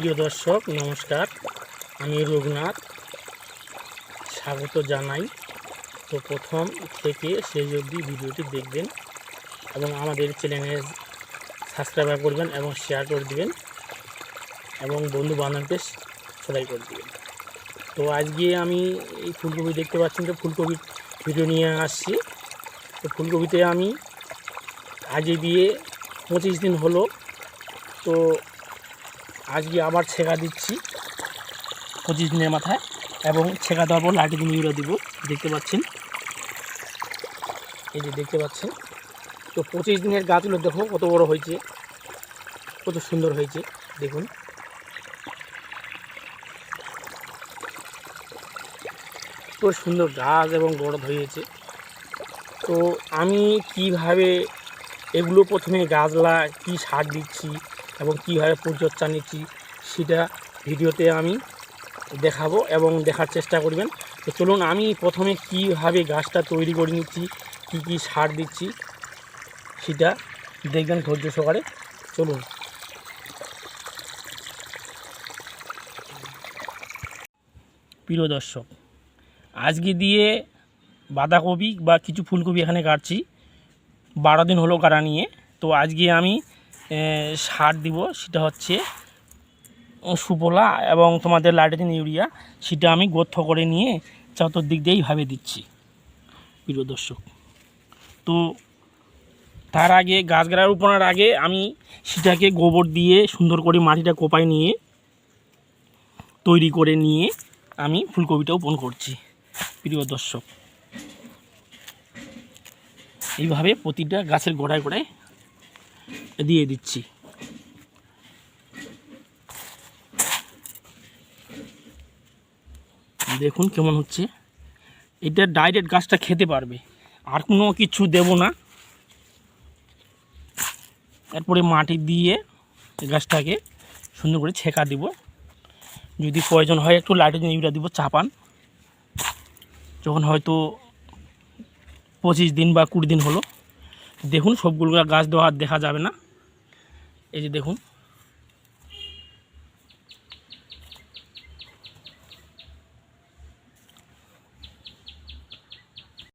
প্রিয় দর্শক, নমস্কার। আমি রঘুনাথ। স্বাগত জানাই। তো প্রথম থেকে শেষ অবধি ভিডিওটি দেখবেন এবং আমাদের চ্যানেলে সাবস্ক্রাইব করবেন এবং শেয়ার করে দিবেন এবং বন্ধু বান্ধবকে সবাই করে দিবেন। তো আজকে আমি এই ফুলকপি দেখতে পাচ্ছেন তো, ফুলকপির ভিডিও নিয়ে আসছি। তো ফুলকপিতে আমি আজকে দিয়ে পঁচিশ দিন হলো, তো আজকে আবার ছেঁকা দিচ্ছি পঁচিশ দিনের মাথায় এবং ছেঁকা দেওয়ার পর লাইটে দিন ইউরিয়া দিব, দেখতে পাচ্ছেন? এই যে দেখতে পাচ্ছেন? তো পঁচিশ দিনের গাছগুলো দেখো কত বড় হয়েছে, কত সুন্দর হয়েছে, দেখুন। খুব সুন্দর গাছ এবং গড় হয়েছে তো আমি কীভাবে এগুলো প্রথমে গাছলা কি সার দিচ্ছি এবং কীভাবে পরিচর্যা নিচ্ছি সেটা ভিডিওতে আমি দেখাবো এবং দেখার চেষ্টা করবেন। তো চলুন, আমি প্রথমে কীভাবে গাছটা তৈরি করে নিচ্ছি, কী কী সার দিচ্ছি সেটা দেখবেন ধৈর্য সহকারে। চলুন। প্রিয় দর্শক, আজকে দিয়ে বাঁধাকপি বা কিছু ফুলকপি এখানে কাটছি। বারো দিন হলো কাটা নিয়ে। তো আজকে আমি সার দিব, সেটা হচ্ছে সুপলা এবং তোমাদের লাইট্রোজেন ইউরিয়া, সেটা আমি গোথ করে নিয়ে চতুর্দিক দিয়েই ভাবে দিচ্ছি, প্রিয় দর্শক। তো তার আগে, গাছ গাড়া রোপণের আগে আমি সেটাকে গোবর দিয়ে সুন্দর করে মাটিটা কোপায় নিয়ে, তৈরি করে নিয়ে আমি ফুলকপিটা রোপণ করছি, প্রিয় দর্শক। এইভাবে প্রতিটা গাছের গোড়ায় গোড়ায় দিয়ে দিচ্ছি। দেখুন কেমন হচ্ছে। এটা ডাইরেক্ট গাছটা খেতে পারবে। আর কোনো কিছু দেব না। তারপরে মাটি দিয়ে গাছটাকে সুন্দর করে ছেঁকা দিব। যদি প্রয়োজন হয় একটু লাইট্রোজেন ইউরিয়া দিব, চাপান। যখন হয়তো পঁচিশ দিন বা কুড়ি দিন হলো। দেখুন, সবগুলো গাছ দেওয়া দেখা যাবে না। এই যে দেখুন।